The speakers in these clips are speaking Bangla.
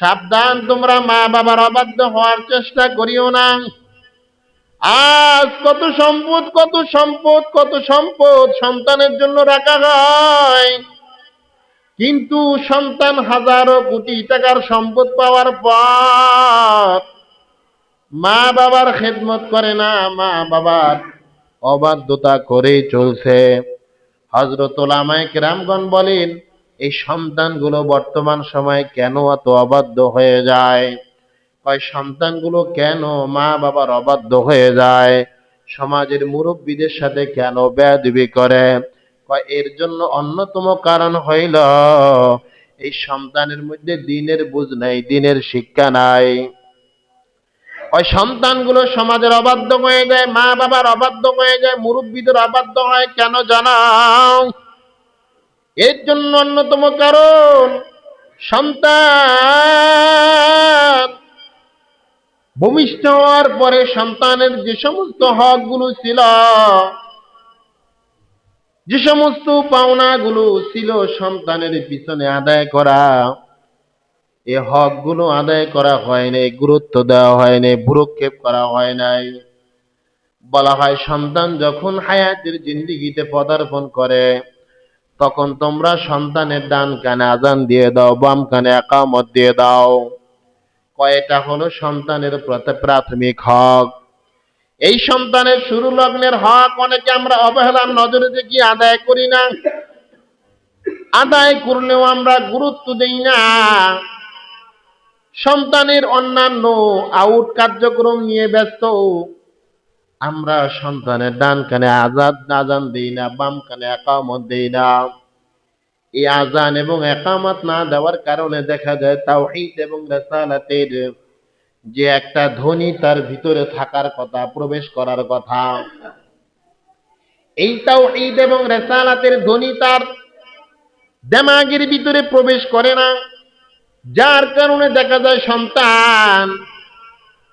সাবধান, তোমরা মা বাবার অবাধ্য হওয়ার চেষ্টা করিও না। আজ কত সম্পদ কত সম্পদ কত সম্পদ সন্তানের জন্য রাখা হয়। কিন্তু সন্তান হাজারো কোটি টাকার সম্পদ পাওয়ার পর মা বাবার খেদমত করে না মা বাবার অবাধ্যতা করে চলছে। হজরত ওলামায় কেরামগণ বলেন এই সন্তানগুলো বর্তমান সময়ে কেন এত অবাধ্য হয়ে যায়? কয়, সন্তানগুলো কেন মা বাবার অবাধ্য হয়ে যায়? সমাজের মুরব্বীদের সাথে কেন বেয়াদবি করে? এর জন্য অন্যতম কারণ হইল, এই সন্তানের মধ্যে দিনের বুঝ নাই, দিনের শিক্ষা নাই। ওই সন্তানগুলো সমাজের অবাধ্য হয়ে যায় মা বাবার অবাধ্য হয়ে যায়, মুরব্বীদের অবাধ্য হয়, কেন জানাও? এর জন্য অন্যতম কারণ, সন্তান। ভূমিষ্ঠ হওয়ার পরে সন্তানের যে সমস্ত হকগুলো ছিল, যে সমস্ত পাওনাগুলো ছিল সন্তানের পিছনে আদায় করা, এ হকগুলো আদায় করা হয় নাই, গুরুত্ব দেওয়া হয় নাই, ভুরক্ষেপ করা হয় নাই। বলা হয় সন্তান যখন হায়াতের জিন্দিগিতে পদার্পণ করে তখন তোমরা সন্তানের ডান কানে আজান দিয়ে দাও বাম কানে একামত দিয়ে দাও। কয়টা হলো সন্তানের প্রতি- প্রাথমিক হক। এই সন্তানের শুরু লগ্নের হক অনেকে আমরা অবহেলার নজরে দেখি, আদায় করি না। আদায় করলেও আমরা গুরুত্ব দেই না। সন্তানের অন্যান্য আউট কার্যক্রম নিয়ে ব্যস্ত। আমরা সন্তানের ডান কানে আজাদ আজান দেই না, বাম কানে একামত দেই না। এই আজান এবং একামত না দেওয়ার কারণে দেখা যায় তাওহীদ এবং রেসালাতের যে একটা ধ্বনি তার ভিতরে থাকার কথা, প্রবেশ করার কথা। এই তাওহীদ এবং রেসালাতের ধ্বনি তার দেমাগের ভিতরে প্রবেশ করে না, যার কারণে দেখা যায় সন্তান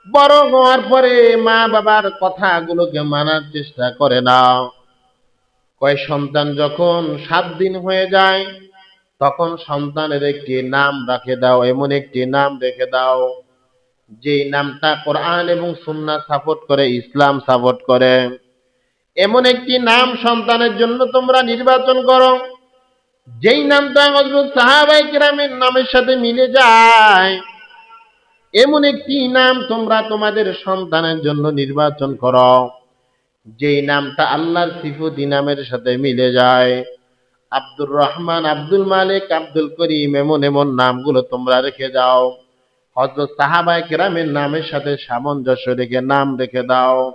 বড় হওয়ার পরে মা বাবার কথাগুলোকে মানার চেষ্টা করে না। কয়, সন্তান যখন সাত দিন হয়ে যায়, তখন সন্তানের একটি নাম রাখে দাও, এমন একটি নাম রেখে দাও যে নামটা কোরআন এবং সুন্নাহ সাপোর্ট করে, ইসলাম সাপোর্ট করে। এমন একটি নাম সন্তানের জন্য তোমরা নির্বাচন করো, যেই নামটা হজরত সাহাবাই কিরামের নামের সাথে মিলে যায় এমন একটি নাম তোমরা তোমাদের সন্তানের জন্য নির্বাচন করো। যেই নামটা আল্লাহর সিফুদ্দি নামের সাথে মিলে যায়। আব্দুর রহমান, আব্দুল মালিক, আব্দুল করিম এমন এমন নামগুলো তোমরা রেখে দাও। হজরত সাহাবাই কেরামের নামের সাথে সামঞ্জস্য রেখে নাম রেখে দাও।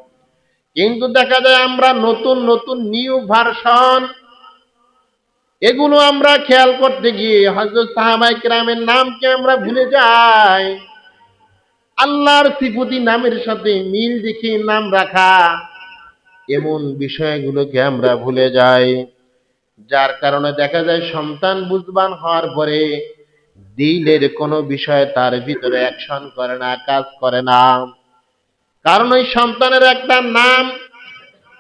কিন্তু দেখা যায় আমরা নতুন নতুন নিউ ভার্সন। এগুলো আমরা খেয়াল করতে গিয়ে হজরত সাহাবাই কেরামের নামকে আমরা ভুলে যাই। আল্লাহর সিফুতি নামের সাথে মিল দেখে নাম রাখা এমন বিষয়গুলোকে আমরা ভুলে যাই। যার কারণে দেখা যায় সন্তান বুঝবান হওয়ার পরে দিলের কোনো বিষয় তার ভিতরে অ্যাকশন করে না, কাজ করে না। কারণ ওই সন্তানের একটা নাম,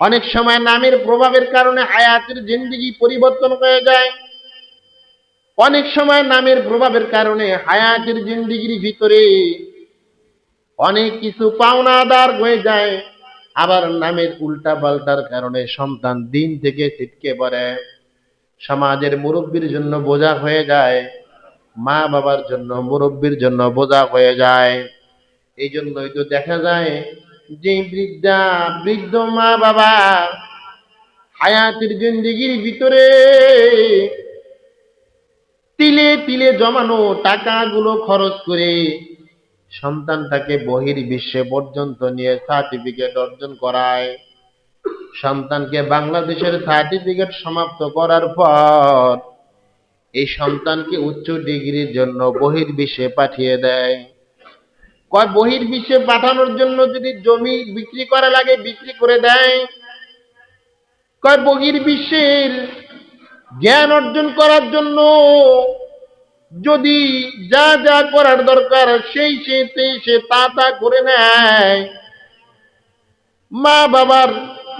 অনেক সময় নামের প্রভাবের কারণে হায়াতের জিন্দিগি পরিবর্তন হয়ে যায়। অনেক সময় নামের প্রভাবের কারণে হায়াতের জিন্দিগির ভিতরে অনেক কিছু পাওনাদার হয়ে যায়। আবার নামের উল্টা পাল্টার কারণে সন্তান দিন থেকে ছিটকে পড়ে। সমাজের মুরব্বীর জন্য বোঝা হয়ে যায়। মা বাবার জন্য, মুরব্বীর জন্য বোঝা হয়ে যায়। এই জন্যই তো দেখা যায় যে বৃদ্ধা, বৃদ্ধ মা বাবা হায়াতের জিন্দিগির ভিতরে তিলে তিলে জমানো টাকাগুলো খরচ করে সন্তানটাকে বহির বিশ্বে পর্যন্ত নিয়ে সার্টিফিকেট অর্জন করায়। সন্তানকে বাংলাদেশের সার্টিফিকেট সমাপ্ত করার পর এই সন্তানকে উচ্চ ডিগ্রির জন্য বহির বিশ্বে পাঠিয়ে দেয়। কয় বহির বিশ্বে পাঠানোর জন্য যদি জমি বিক্রি করা লাগে বিক্রি করে দেয়। কয় বহির বিশ্বের জ্ঞান অর্জন করার জন্য যদি যা যা করার দরকার, সেই সে সে তা তা করে নেয়। মা বাবার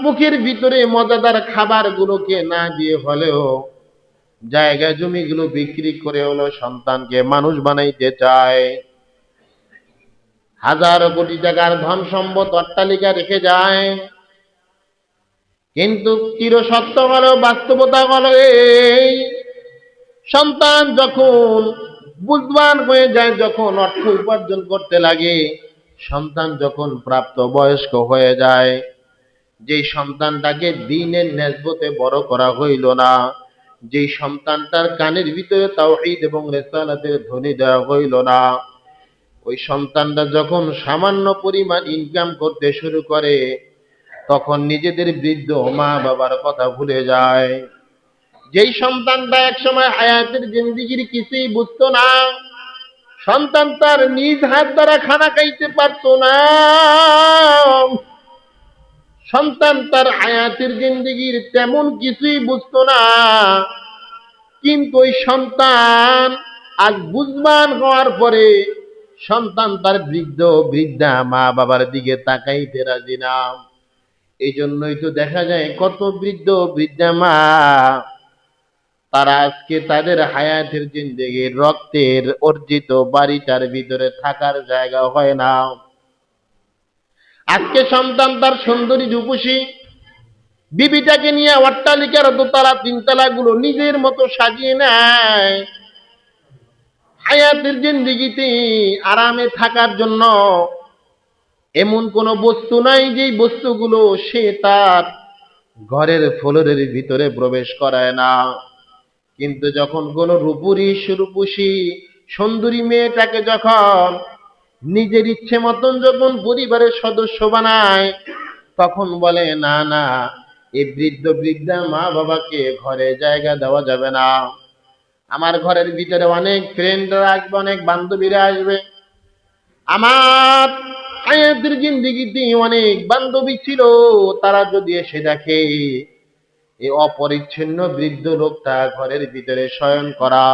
মুখের ভিতরে মজাদার খাবারগুলোকে না দিয়ে হলেও জায়গা জমিগুলো বিক্রি করে হলো সন্তানকে মানুষ বানাইতে চায়। হাজার কোটি টাকার ধন সম্পদ অট্টালিকা রেখে যায়। কিন্তু চিরসত্য হলো, বাস্তবতা হলো এই সন্তান যখন বুঝবান হয়ে যায়, যখন অর্থ উপার্জন করতে লাগে, সন্তান যখন প্রাপ্ত বয়স্ক হয়ে যায়, যেই সন্তানটাকে দিনের নেসবতে বড় করা হইল না, যেই সন্তানটার কানের ভিতরে তাওহীদ এবং রেসালাতের ধ্বনি দেওয়া হইল না, ওই সন্তানটা যখন সামান্য পরিমাণ ইনকাম করতে শুরু করে, তখন নিজেদের বৃদ্ধ মা বাবার কথা ভুলে যায়। যেই সন্তানটা একসময় হায়াতের জিন্দিগির কিছুই বুঝতো না, সন্তান তার নিজ হাত দ্বারা খানা খাইতে পারতো না। সন্তান তার হায়াতের জিন্দিগির তেমন কিছুই বুঝতো না। কিন্তু ওই সন্তান আজ বুঝবান হওয়ার পরে সন্তান তার বৃদ্ধ, বৃদ্ধা, মা বাবার দিকে তাকাইতে রাজি না। এই জন্যই তো দেখা যায় কত বৃদ্ধ, বৃদ্ধা মা তারা আজকে তাদের হায়াতের জিন্দেগির রক্তের অর্জিত বাড়িটার ভিতরে থাকার জায়গা হয় না। আজকে সন্তান তার সুন্দরী রূপসী বিবিটাকে নিয়ে অট্টালিকার দোতলা তিনতলা গুলো নিজের মতো সাজিয়ে নেয়। হায়াতের জিন্দিগিতে আরামে থাকার জন্য এমন কোন বস্তু নাই যেই বস্তুগুলো সে তার ঘরের ফ্লোরের ভিতরে প্রবেশ করায় না। কিন্তু যখন কোন রূপুরি সুরূপুষী সুন্দরী মেয়েটাকে যখন নিজের ইচ্ছে মতন যখন পরিবারের সদস্য বানায়, তখন বলে, না না এই বৃদ্ধ বৃদ্ধা মা বাবাকে ঘরে জায়গা দেওয়া যাবে না। আমার ঘরের ভিতরে অনেক ফ্রেন্ডরা আসবে অনেক বান্ধবীরা আসবে। আমার হায়াতের জিন্দিগিতে অনেক বান্ধবী ছিল, তারা যদি এসে দেখে এই অপরিচ্ছন্ন বৃদ্ধ লোকটা ঘরের ভিতরে শয়ন করা।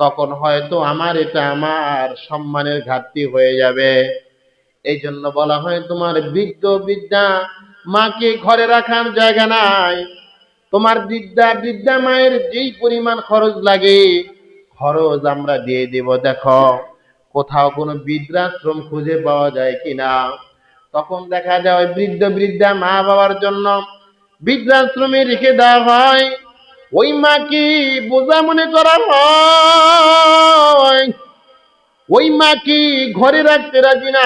তখন হয়তো আমার এটা আমার সম্মানের ঘাটতি হয়ে যাবে। এই জন্য বলা হয়, তোমার বৃদ্ধ বৃদ্ধা, মাকে ঘরে রাখার জায়গা নাই। তোমার বৃদ্ধা বৃদ্ধা মায়ের যেই পরিমাণ খরচ লাগে, খরচ আমরা দিয়ে দেব, দেখো। কোথাও কোনো বৃদ্ধাশ্রম খুঁজে পাওয়া যায় কিনা? তখন দেখা যায় বৃদ্ধ বৃদ্ধা মা বাবার জন্য বৃদ্ধাশ্রমে রেখে দেওয়া হয়। ওই মাকে বোঝা মনে করা হয়। ওই মাকে ঘরে রাখতে রাজি না।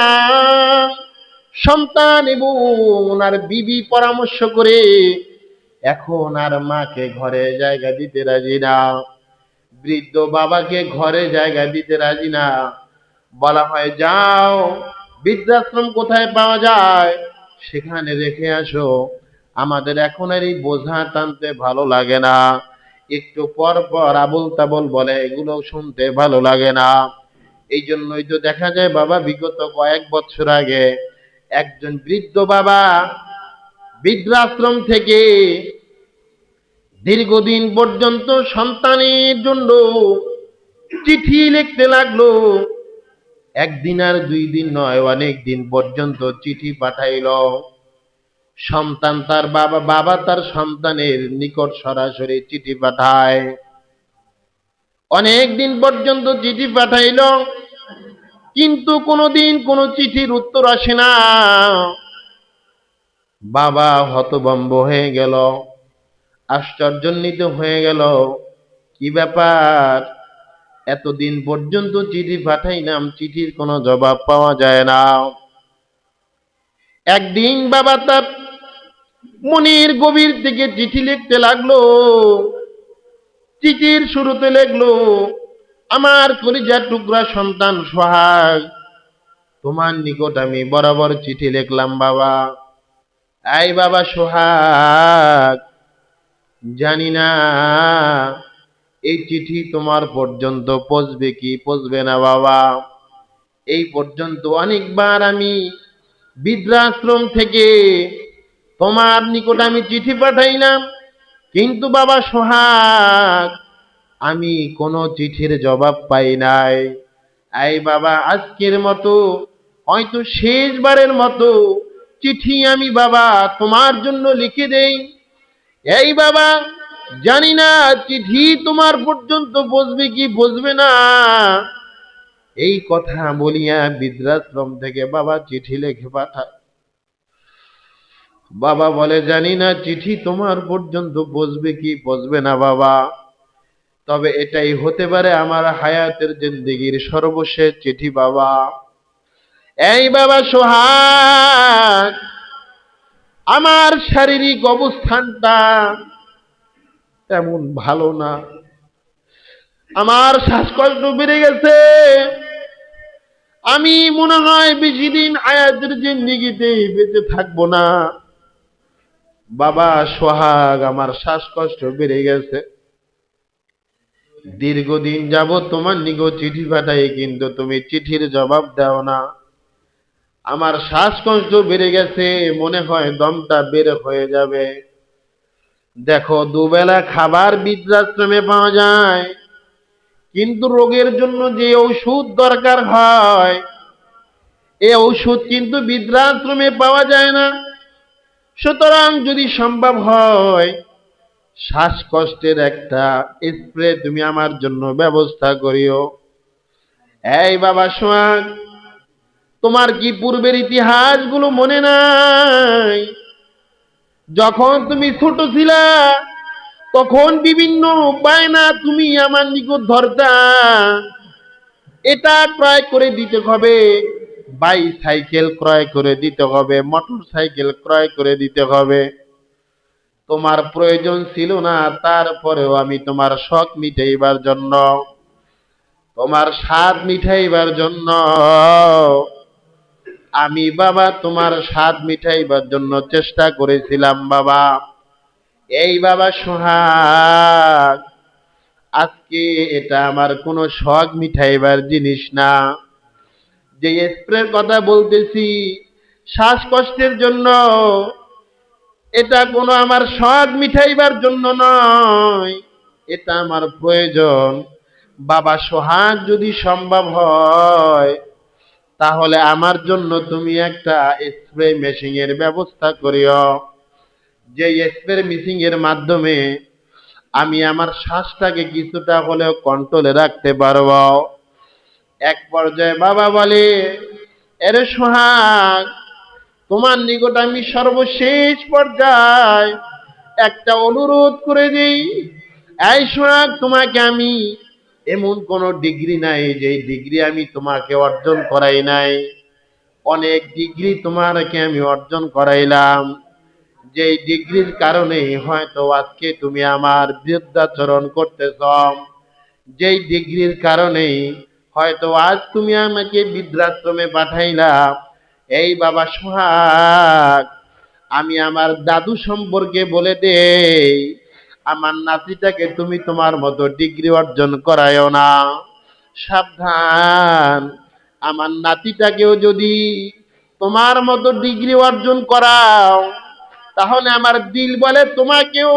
সন্তান এবং ওনার বিবি পরামর্শ করে এখন আর মাকে ঘরে জায়গা দিতে রাজি না। বৃদ্ধ বাবাকে ঘরে জায়গা দিতে রাজি না। বলা হয়, যাও, বৃদ্ধাশ্রম কোথায় পাওয়া যায়? সেখানে রেখে আসো। আমাদের এখন আর এই বোঝা টানতে ভালো লাগে না। একটু পর পর আবল তাবল বলে, এগুলো শুনতে ভালো লাগে না। এই জন্যই তো দেখা যায়, বাবা, বিগত কয়েক বছর আগে একজন বৃদ্ধ বাবা বৃদ্ধাশ্রম থেকে দীর্ঘদিন পর্যন্ত সন্তানের জন্য চিঠি লিখতে লাগল। একদিন আর দুই দিন নয়, অনেক দিন পর্যন্ত চিঠি পাঠাইল। সন্তান তার বাবা বাবা তার সন্তানের নিকট সরাসরি চিঠি পাঠায়। অনেক দিন পর্যন্ত চিঠি পাঠাইল, কিন্তু কোনোদিন কোনো চিঠির উত্তর আসে না। বাবা হতবম্ব হয়ে গেল আশ্চর্যান্বিত হয়ে গেল, কি ব্যাপার? এতদিন পর্যন্ত চিঠি পাঠাইলাম, চিঠির কোনো জবাব পাওয়া যায় না। একদিন বাবা তার মনের গভীর দিকে চিঠি লিখতে লাগল। চিঠির শুরুতে লিখলো, আমার কলিজার টুকরা সন্তান সোহাগ, তোমার নিকট আমি বরাবর চিঠি লিখলাম বাবা। এই বাবা সোহাগ, জানি না এই চিঠি তোমার পর্যন্ত পৌঁছবে কি পচবে না বাবা। এই পর্যন্ত অনেকবার আমি বৃদ্ধাশ্রম থেকে তোমার নিকট আমি চিঠি পাঠাইলাম। কিন্তু বাবা সোহাগ, আমি কোনো চিঠির জবাব পাই নাই। এই বাবা, আজকের মতো, হয়তো শেষবারের মতো চিঠি আমি বাবা তোমার জন্য লিখে দেই। এই বাবা, জানি না চিঠি তোমার পর্যন্ত বসবে কি বসবে না। এই কথা বলিয়া বৃদ্ধাশ্রম থেকে বাবা চিঠি লিখে পাঠায়। বাবা বলে, জানি না, চিঠি তোমার পর্যন্ত বসবে কি বসবে না বাবা। তবে এটাই হতে পারে আমার হায়াতের জিন্দিগির সর্বশেষ চিঠি বাবা। এই বাবা সোহাগ, আমার শারীরিক অবস্থানটা তেমন ভালো না। আমার শ্বাসকষ্ট বেড়ে গেছে। আমি মনে হয় বেশি দিন আয়াতের জিন্দিগিতে বেঁচে থাকব না। বাবা সোহাগ, আমার শ্বাসকষ্ট বেড়ে গেছে। দীর্ঘদিন যাব তোমার নিগো চিঠি পাঠাই, কিন্তু তুমি চিঠির জবাব দাও না। আমার শ্বাসকষ্ট বেড়ে গেছে, মনে হয় দমটা বের হয়ে যাবে। দেখো, দুবেলা খাবার বৃদ্ধাশ্রমে পাওয়া যায়, কিন্তু রোগের জন্য যে ঔষধ দরকার হয়, এ ঔষধ কিন্তু বৃদ্ধাশ্রমে পাওয়া যায় না। সুতরাং যদি সম্ভব হয়, শ্বাসকষ্টের একটা স্প্রে তুমি আমার জন্য ব্যবস্থা করিও। এই বাবা সোহাগ, তোমার কি পূর্বের ইতিহাসগুলো মনে নাই? যখন তুমি ছোট ছিলা, তখন বিভিন্ন বায়না তুমি আমার নিকট ধরতা। এটা ক্রয় করে দিতে হবে। বাইসাইকেল ক্রয় করে দিতে হবে মোটর সাইকেল ক্রয় করে দিতে হবে। তোমার প্রয়োজন ছিল না, তারপরেও আমি তোমার শখ মিটাইবার জন্য, তোমার স্বাদ মিটাইবার জন্য, আমি বাবা তোমার স্বাদ মিঠাইবার জন্য চেষ্টা করেছিলাম বাবা। এই বাবা সোহাগ, আজকে এটা আমার কোনো শখ মিঠাইবার জিনিস না। যে স্প্রের কথা বলতেছি, শ্বাসকষ্টের জন্য, এটা কোনো আমার শখ মিঠাইবার জন্য নয়, এটা আমার প্রয়োজন। বাবা, সোহাগ যদি সম্ভব হয়, তাহলে আমার জন্য তুমি একটা স্প্রে মেশিন এর ব্যবস্থা করিও। যে স্প্রে মেশিন এর মাধ্যমে আমি আমার শ্বাসটাকে কিছুটা হলেও কন্ট্রোলে রাখতে পারব। এক পর্যায়ে বাবা বলে, এরে সোহাগ, তোমার নিকট আমি সর্বশেষ পর্যায়ে একটা অনুরোধ করে দিই। এই সোহাগ, তোমাকে আমি এমন কোন ডিগ্রি নাই যে ডিগ্রি আমি তোমাকে অর্জন করাই নাই। অনেক ডিগ্রি তোমাকে আমি অর্জন করাইলাম। যে ডিগ্রির কারণে হয়তো আজকে তুমি আমার বৃদ্ধাচরণ করতেছ। যেই ডিগ্রির কারণে হয়তো আজ তুমি আমাকে বৃদ্ধাশ্রমে পাঠাইলা। এই বাবা সোহাগ, আমি আমার দাদু সম্পর্কে বলে দেই, আমার নাতিটাকে তুমি তোমার মতো ডিগ্রি অর্জন করায়ও না। সাবধান, আমার নাতিটাকেও যদি তোমার মতো ডিগ্রি অর্জন করাও, তাহলে আমার দিল বলে তোমাকেও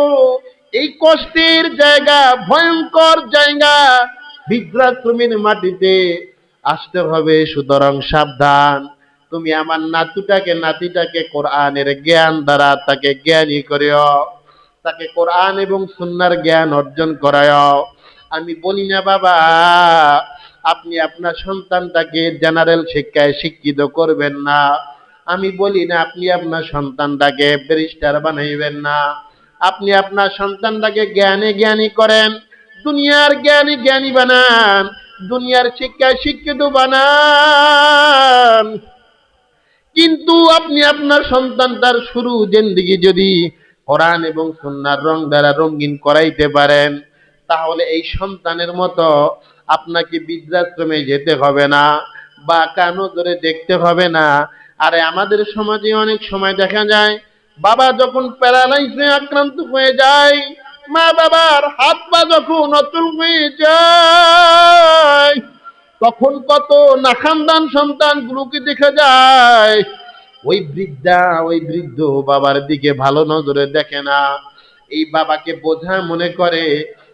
এই কষ্টের জায়গা, ভয়ঙ্কর জায়গা বৃদ্ধাশ্রমের মাটিতে আসতে হবে, সুতরাং সাবধান। তুমি আমার নাতুটাকে, নাতিটাকে কোরআনের জ্ঞান দ্বারা তাকে জ্ঞানী করিও, তাকে কোরআন এবং সুন্নার জ্ঞান অর্জন করায় আমি বলি না, বাবা, আপনি আপনার সন্তানটাকে জেনারেল শিক্ষায় শিক্ষিত করবেন না। আমি বলি না, আপনি আপনার সন্তানটাকে ব্যারিস্টার বানাইবেন না। আপনি আপনার সন্তানটাকে জ্ঞানে জ্ঞানী করেন। দুনিয়ার জ্ঞানী জ্ঞানী বানান, দুনিয়ার শিক্ষায় শিক্ষিত বানান। কিন্তু আপনি আপনার সন্তানটার শুরু জিন্দিগি যদি কোরআন এবং সুন্নার রং দ্বারা রঙিন করাইতে পারেন, তাহলে এই সন্তানের মতো আপনাকে বৃদ্ধাশ্রমে যেতে হবে না, বা কানো ধরে দেখতে হবে না। আরে আমাদের সমাজে অনেক সময় দেখা যায়, বাবা যখন প্যারালাইসে আক্রান্ত হয়ে যায় মা বাবার হাত পা যখন অচল হয়ে যায়, তখন কত নাখানদান সন্তানগুলোকে দেখা যায়, ওই বৃদ্ধা, ওই বৃদ্ধ বাবার দিকে ভালো নজরে দেখে না। এই বাবাকে বোঝা মনে করে,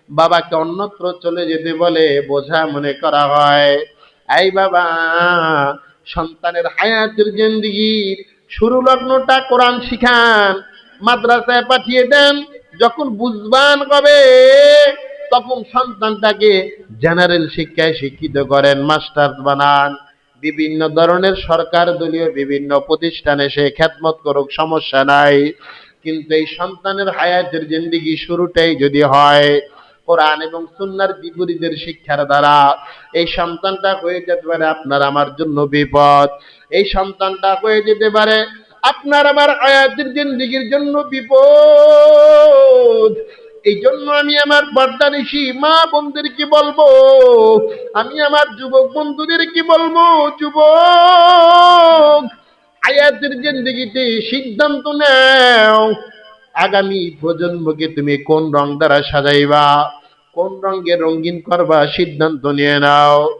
বাবাকে অন্যত্র চলে যেতে বলে বোঝা মনে করা হয়। এই বাবা, সন্তানের হায়াতের জিন্দিগির শুরু লগ্নটা কোরআন শিখান, মাদ্রাসায় পাঠিয়ে দেন যখন বুঝবান কবে তখন সন্তানটাকে জেনারেল শিক্ষায় শিক্ষিত করেন মাস্টার বানান। বিভিন্ন ধরনের সরকার দলীয় বিভিন্ন প্রতিষ্ঠানে সে খ্যাতমত করুক, সমস্যা নাই। কিন্তু এই সন্তানের হায়াতের জিন্দিগি শুরুটাই যদি হয়, কোরআন এবং সুন্নার বিপরীতের শিক্ষার দ্বারা, এই সন্তানটা হয়ে যেতে পারে আপনার, আমার জন্য বিপদ। এই সন্তানটা হয়ে যেতে পারে আপনার আমার আয়াতের জিন্দিগির জন্য বিপদ। এই জন্য আমি আমার পর্দা নিশি মা বোনদেরকে বলব? আমি আমার যুবক বন্ধুদের কি বলব? যুবক, আয়াতের জিন্দিগিতে সিদ্ধান্ত নাও। আগামী প্রজন্মকে তুমি কোন রং দ্বারা সাজাইবা? কোন রঙে রঙিন করবা? সিদ্ধান্ত নিয়ে নাও।